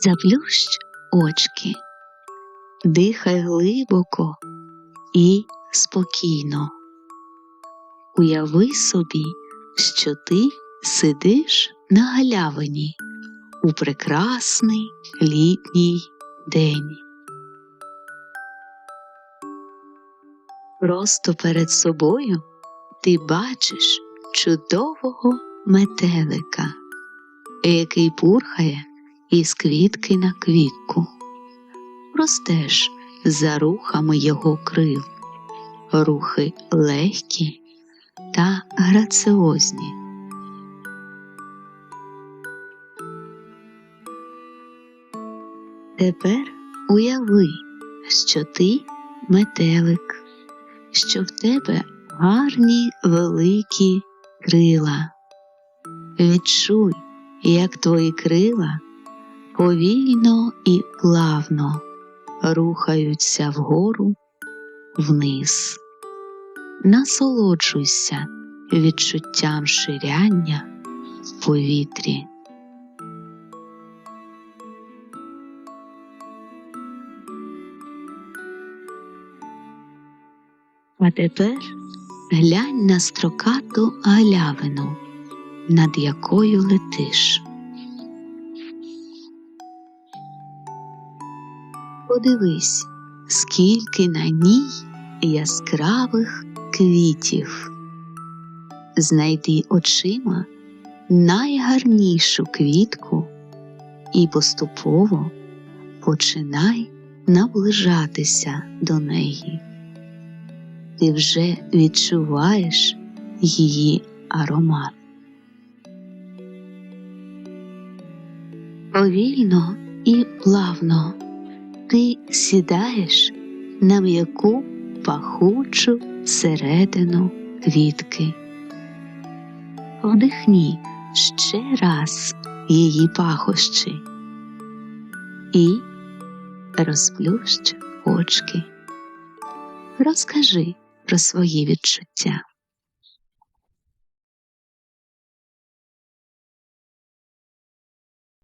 Заплющ очки, дихай глибоко і спокійно. Уяви собі, що ти сидиш на галявині у прекрасний літній день. Просто перед собою ти бачиш чудового метелика, який пурхає із квітки на квітку. Простеж за рухами його крил, рухи легкі та граціозні. Тепер уяви, що ти метелик, що в тебе гарні великі крила. Відчуй, як твої крила повільно і плавно рухаються вгору вниз. Насолоджуйся відчуттям ширяння в повітрі. А тепер глянь на строкату галявину, над якою летиш. Подивись, скільки на ній яскравих квітів. Знайди очима найгарнішу квітку і поступово починай наближатися до неї. Ти вже відчуваєш її аромат. Повільно і плавно ти сідаєш на м'яку пахучу середину квітки. Вдихні ще раз її пахощі і розплющ очки. Розкажи про свої відчуття.